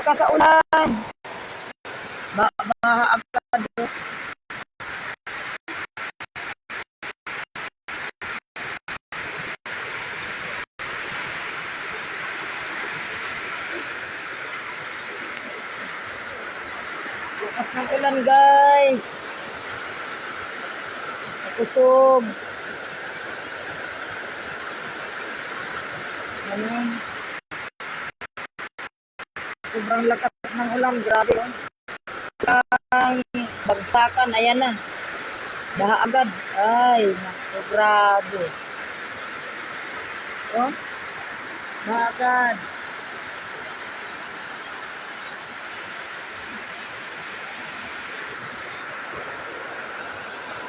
Baka sa ulan. Ba baha agad. Lakas ng ulan, guys. Nakusog. Ayan. Sobrang lakas ng ulan. Grabe. Oh. Ang bagsakan. Ayan na. Baha agad. Ay, naku, grabe. Oh. Baha agad.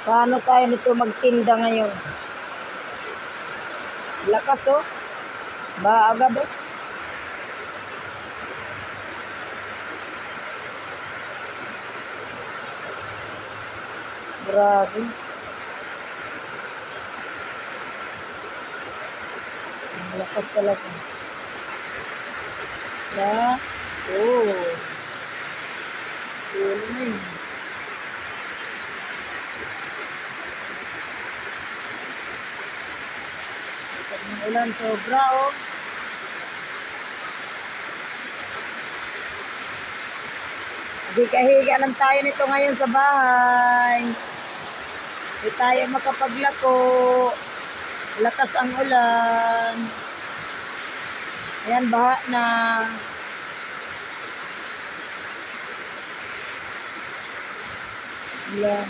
Paano tayo nito magtinda ngayon? Lakas oh. Ba agad oh. Grabe. Ang lakas talaga. Na. Oh. Ulo na yun. Lakas ng ulan, sobra oh. Higa-higa lang tayo nito ngayon sa bahay. Hindi tayo makapaglako. Lakas ang ulan. Ayan, baha na. Ayan.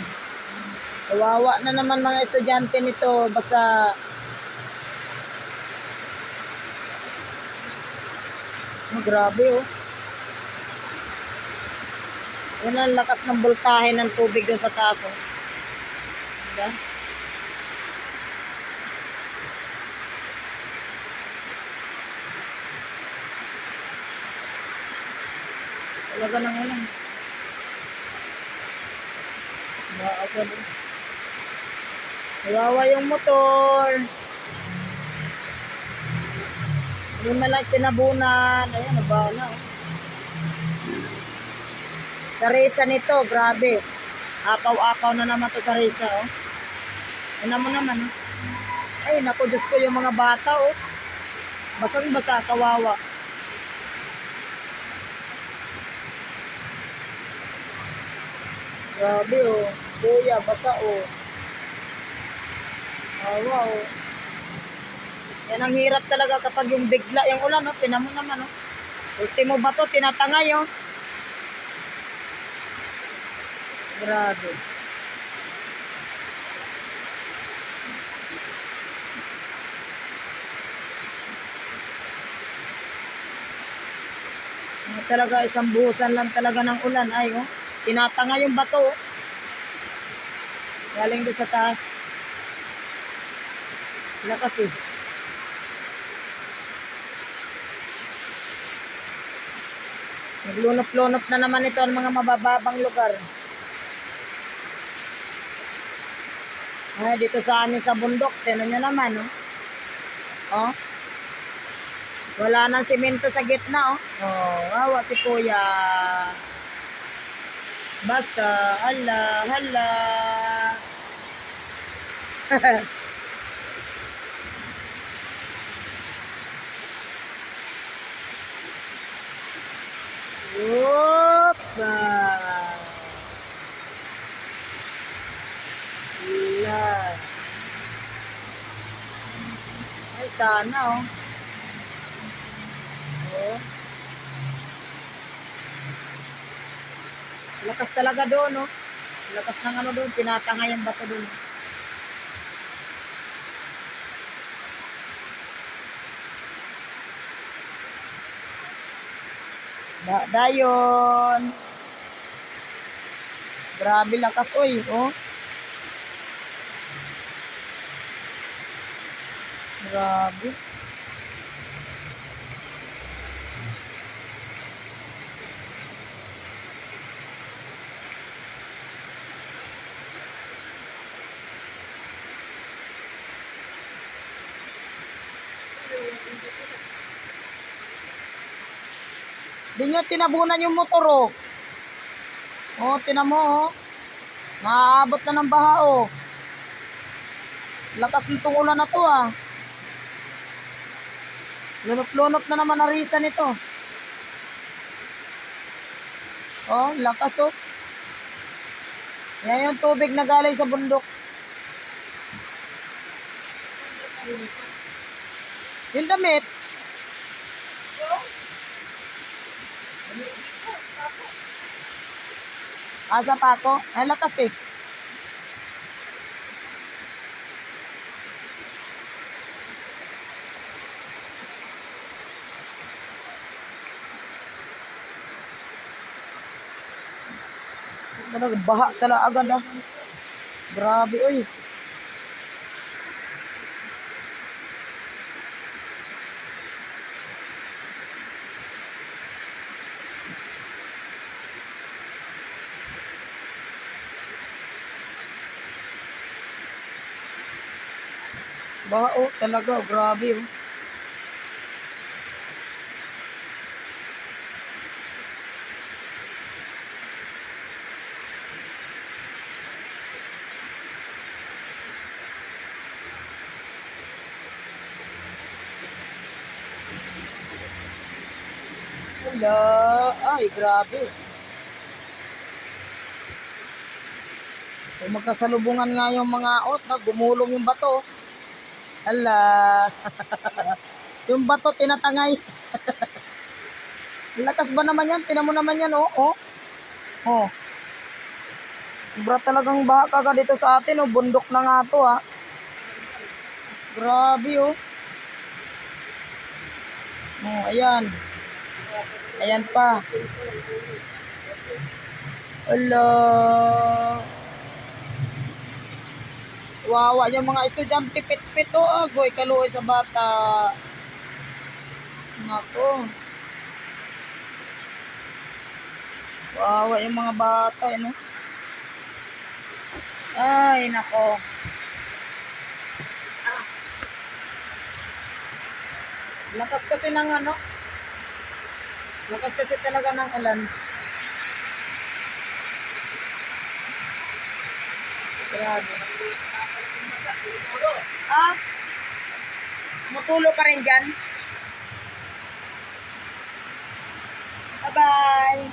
Kawawa na naman mga estudyante nito. Basta Oh, grabe oh. Yan ang lakas ng voltahe ng tubig doon sa taas. Diba? Talaga ng ulan. Maagad oh. Kawawa yung motor. Hindi man lang tinabunan. Ayan, naba na. Oh. Sa resa nito, grabe. Apaw-apaw na naman to sa resa, oh. Ano mo naman, oh. Ay, naku, Diyos ko, yung mga bata, oh. Basang-basa, kawawa. Grabe, oh. Kuya, basa, oh. Kawawa, oh. Yan ang hirap talaga kapag yung bigla yung ulan, no? Tinan mo naman, no? Ultimo ba to? Tinatangay, oh. Grabe. Talaga isang buhusan lang talaga ng ulan ay oh. Tinatanga yung bato. Galing doon sa taas. Lakas eh. Naglunop-lunop na naman ito ang mga mabababang lugar. Ay, dito sa amin sa bundok, tinan nyo naman, oh. Oh. Wala nang simento sa gitna, oh. Oh, wawa si kuya. Basta, hala, hala. Opa! Wala. Ay, sana, oh. Lakas talaga doon, no? Lakas ng ano doon, tinatanga yung bato doon. Da dayon. Grabe lakas, oy, oh. Grabe. Di nyo tinabunan yung motor, oh. Oh, tinan mo, oh. Naaabot na ng baha, oh. Lakas nitong ulan na to, ah. Lunop-lunop na naman ang risa nito. Oh, lakas, oh. Yan yung tubig na galing sa bundok. Yung damit. Asa pa ako? Ay, lakas eh. Talaga, baha talaga agad ah. Grabe, oy. Baha oh, talaga, oh, grabe oh. Wala. Ay, grabe. Kung magkasalubungan nga yung mga ot, na gumulong yung bato. Ala. yung bato tinatangay. Lakas ba naman yan? Tinan mo naman yan, oh. Oh. Oh. Sobra talagang baha kaga dito sa atin, oh. Bundok na nga to, ah. Grabe, oh. Oh, ayan. Ayan pa. Hello. Wawa yung mga estudyante pit-pit o agoy kaluoy sa bata. Nako. Wawa yung mga bata, ano? Ay, nako. Lakas kasi ng ano, Lakas kasi talaga ng ulan. Grabe. Ah? Mutulo pa rin dyan? Bye-bye.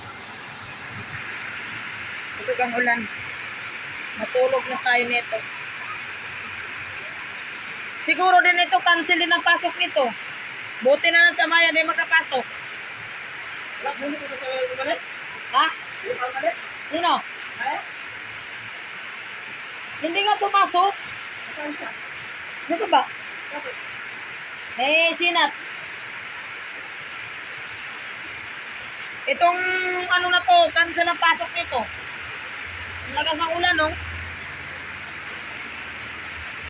Ulan. Matulog na tayo nito. Siguro din ito, cancel din ang pasok nito. Buti na lang sa Maya, di makapasok. Wala, hindi ko sa umalis. Ha? Umalis. Sino? Eh? Hindi nga pumasok. Dito ba? Bakit? Eh, sinat. Itong ano na to, cancel ang pasok nito. Lagas ng ulan, no?